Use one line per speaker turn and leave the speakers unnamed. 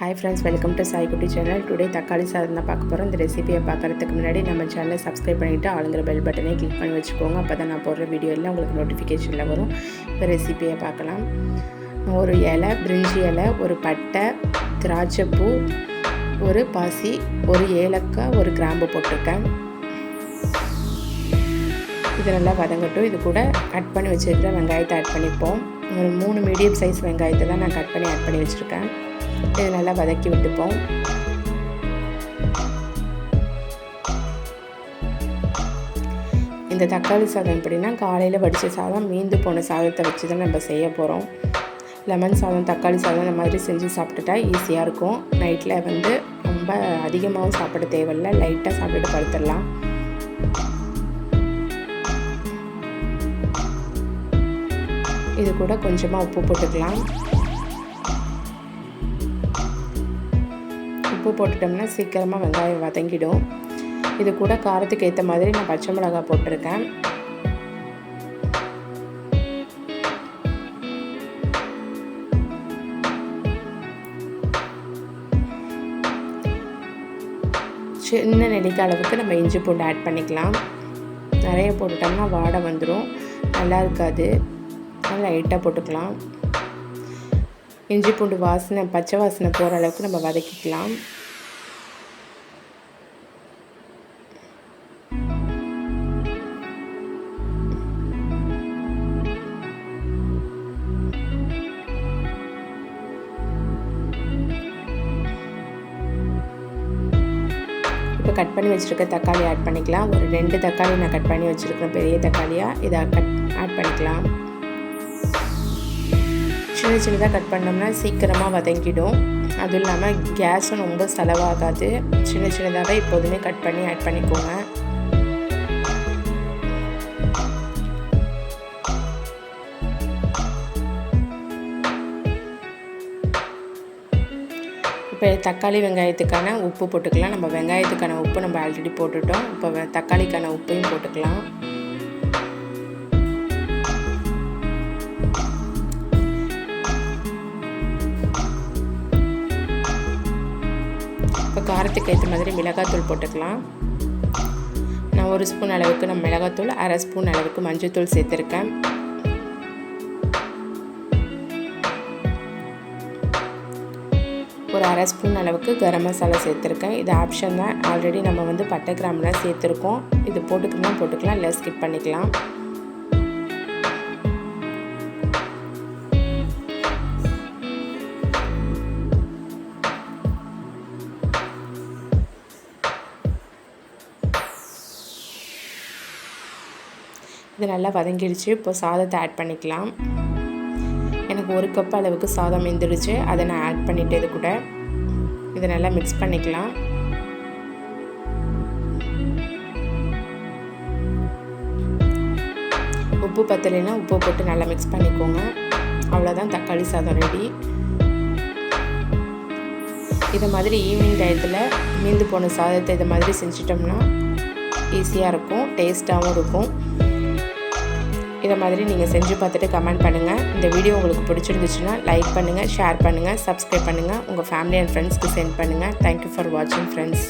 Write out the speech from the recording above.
Hi friends welcome to Saikutti channel today தக்காளி சாதம் தான் பார்க்க போகிறோம் இந்த ரெசிபியை பார்க்குறதுக்கு முன்னாடி நம்ம சேனலை சப்ஸ்கிரைப் பண்ணிவிட்டு ஆளுங்கிற பெல் பட்டனை கிளிக் பண்ணி வச்சுக்கோங்க. அப்போ தான் நான் போடுற வீடியோ எல்லாம் உங்களுக்கு நோட்டிஃபிகேஷனில் வரும். இப்போ ரெசிபியை பார்க்கலாம். ஒரு இலை பிரிஞ்சி இலை ஒரு பட்டை திராட்சைப்பூ ஒரு பாசி ஒரு ஏலக்காய் ஒரு கிராம்பு போட்டிருக்கேன். இது நல்லா வதங்கட்டும். இது கூட கட் பண்ணி வச்சுருக்கிற வெங்காயத்தை ஆட் பண்ணிப்போம். ஒரு மூணு மீடியம் சைஸ் வெங்காயத்தை தான் நான் கட் பண்ணி ஆட் பண்ணி வச்சுருக்கேன். இதை நல்லா வதக்கி விட்டுப்போம். இந்த தக்காளி சாதம் எப்படின்னா காலையில் வடித்த சாதம் மீந்து போன சாதத்தை வச்சு தான் நம்ம செய்ய போகிறோம் லெமன் சாதம் தக்காளி சாதம் இந்த மாதிரி செஞ்சு சாப்பிட்டுட்டா ஈஸியாக இருக்கும். நைட்டில் வந்து ரொம்ப அதிகமாகவும் சாப்பிட தேவையில்லை. லைட்டாக சாப்பிட்டு படுத்துடலாம். இது கூட கொஞ்சமாக உப்பு போட்டுக்கலாம். உப்பு போட்டுட்டோம்னா சீக்கிரமாக வெங்காயம் வதங்கிடும். இது கூட காரத்துக்கு ஏற்ற மாதிரி நான் பச்சை மிளகாய் போட்டிருக்கேன். சின்ன நெல்லிக்காய் அளவுக்கு நம்ம இஞ்சி பூண்டு ஆட் பண்ணிக்கலாம். நிறைய போட்டுட்டோம்னா வாடை வந்துடும் நல்லா இருக்காது. லைட்டாக போட்டுக்கலாம். இஞ்சி பூண்டு வாசனை பச்சை வாசனை போகிற அளவுக்கு நம்ம வதக்கிக்கலாம். இப்போ கட் பண்ணி வச்சுருக்க தக்காளி ஆட் பண்ணிக்கலாம். ஒரு ரெண்டு தக்காளி நான் கட் பண்ணி வச்சுருக்கேன் பெரிய தக்காளியாக இதை கட் ஆட் பண்ணிக்கலாம். சின்ன சின்னதாக கட் பண்ணோம்னா சீக்கிரமாக வதங்கிடும். அதுவும் இல்லாமல் கேஸும் ரொம்ப செலவாகாது. சின்ன சின்னதாக எப்போதுமே கட் பண்ணி ஆட் பண்ணிக்கோங்க. இப்போ தக்காளி வெங்காயத்துக்கான உப்பு போட்டுக்கலாம். நம்ம வெங்காயத்துக்கான உப்பு நம்ம ஆல்ரெடி போட்டுட்டோம். இப்போ தக்காளிக்கான உப்பையும் போட்டுக்கலாம். இப்போ காரத்துக்கு ஏற்ற மாதிரி மிளகாத்தூள் போட்டுக்கலாம். நான் ஒரு ஸ்பூன் அளவுக்கு நான் மிளகாத்தூள் அரை ஸ்பூன் அளவுக்கு மஞ்சள்தூள் சேர்த்துருக்கேன். ஒரு அரை ஸ்பூன் அளவுக்கு கரம் மசாலா சேர்த்துருக்கேன். இது ஆப்ஷன் தான். ஆல்ரெடி நம்ம வந்து பட்டை கிராம்லாம் சேர்த்துருக்கோம். இது போட்டுக்கணும் போட்டுக்கலாம் இல்லை ஸ்கிப் பண்ணிக்கலாம். இது நல்லா வதங்கிடுச்சு. இப்போ சாதத்தை ஆட் பண்ணிக்கலாம். எனக்கு ஒரு கப் அளவுக்கு சாதம் வெந்துடுச்சு. அதை நான் ஆட் பண்ணிவிட்டு இது கூட இதை நல்லா மிக்ஸ் பண்ணிக்கலாம். உப்பு பத்தலைன்னா உப்பு போட்டு நல்லா மிக்ஸ் பண்ணிக்கோங்க. அவ்வளோதான் தக்காளி சாதம் ரெடி இதை மாதிரி ஈவினிங் டயத்தில் மீந்து போன சாதத்தை இதை மாதிரி செஞ்சிட்டோம்னா ஈஸியாக இருக்கும் டேஸ்ட்டாகவும் இருக்கும். இதை மாதிரி நீங்கள் செஞ்சு பார்த்துட்டு கமெண்ட் பண்ணுங்கள். இந்த வீடியோ உங்களுக்கு பிடிச்சிருந்துச்சுன்னா லைக் பண்ணுங்கள் ஷேர் பண்ணுங்கள் சப்ஸ்கிரைப் பண்ணுங்கள். உங்கள் ஃபேமிலி அண்ட் ஃப்ரெண்ட்ஸ்க்கு சென்ட் பண்ணுங்கள். தேங்க்யூ ஃபார் வாட்சிங் ஃப்ரெண்ட்ஸ்